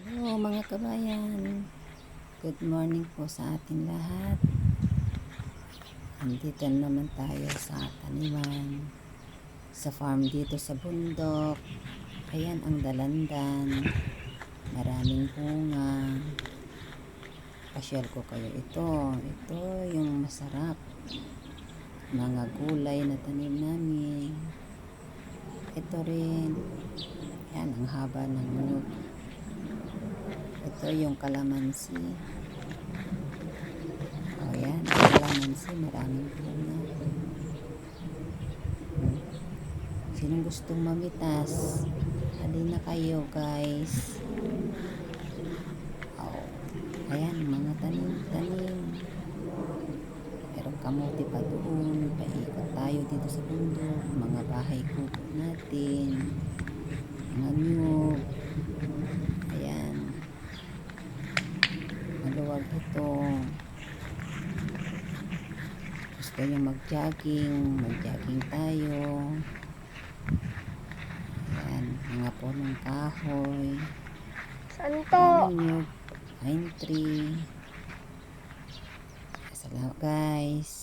Hello mga kabayan. Good morning po sa ating lahat. Andito na naman tayo sa taniman. Sa farm dito sa bundok. Ayan ang dalandan. Maraming bunga. Pasyal ko kayo ito. Ito yung masarap. Mga gulay na tanim namin. Ito rin. Yan ang haba ng. Ito yung kalamansi. O yan, ang kalamansi, maraming bunga. Sinong gustong mamitas? Halina kayo guys. Oh, ayan, mga tanim-tanim. Merong kamote pa doon. Paikot tayo dito sa bundok. Mga bahay kuko natin. Mga nyug. Ito. Gusto nyo mag-jogging, mag-jogging tayo. Ayan, mga punong kahoy. Saan to? Pine tree. Salamat guys.